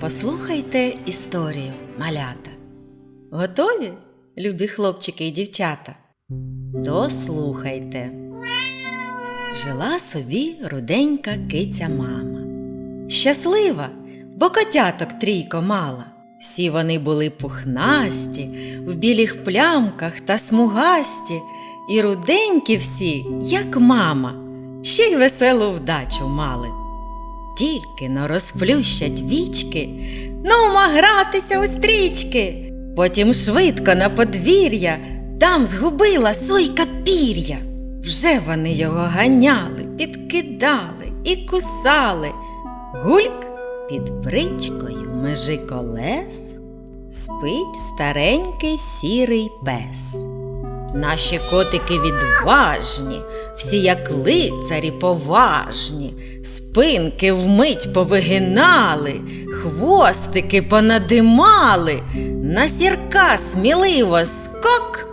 Послухайте історію, малята. Готові, любі хлопчики і дівчата? То слухайте. Жила собі руденька киця мама. Щаслива, бо котяток трійко мала. Всі вони були пухнасті, в білих плямках та смугасті, і руденькі всі, як мама, ще й веселу вдачу мали. Тільки но розплющать вічки, нума гратися у стрічки. Потім швидко на подвір'я там згубила сойка пір'я. Вже вони його ганяли, підкидали і кусали. Гульк під бричкою межи колес спить старенький сірий пес. Наші котики відважні, всі як лицарі поважні, спинки вмить повигинали, хвостики понадимали, на сірка сміливо скок,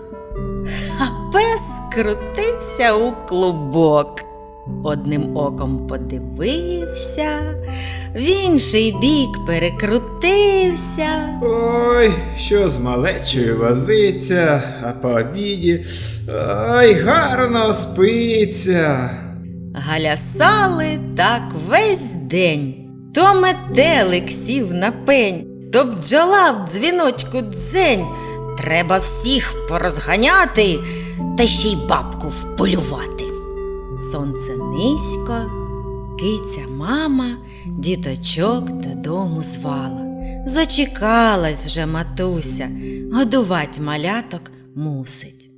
а пес крутився у клубок. Одним оком подивився, в інший бік перекрутився. Ой, що з малечою возиться, а по обіді ай гарно спиться. Галясали так весь день. То метелик сів на пень, то бджола в дзвіночку дзень. Треба всіх порозганяти та ще й бабку вполювати. Сонце низько, киця мама діточок додому звала. Зачекалась вже матуся, годувать маляток мусить.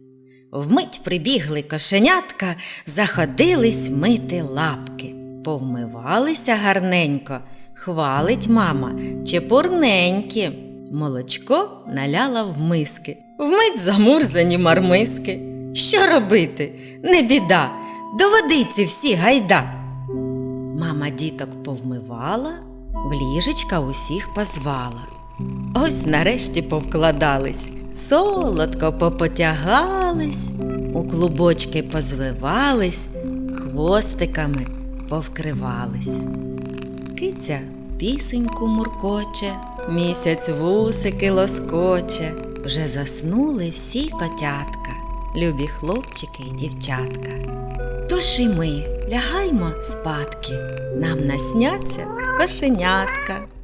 Вмить прибігли кошенятка, заходились мити лапки, повмивалися гарненько, хвалить мама чепурненькі. Молочко наляла в миски, вмить замурзані мармиски. Що робити? Не біда, до водиці всі гайда. Мама діток повмивала, в ліжечка усіх позвала. Ось нарешті повкладались, солодко попотягались, у клубочки позвивались, хвостиками повкривались. Киця пісеньку муркоче, місяць вусики лоскоче. Вже заснули всі котятка, любі хлопчики і дівчатка. Тож і ми лягаймо спадки, нам насняться кошенятка.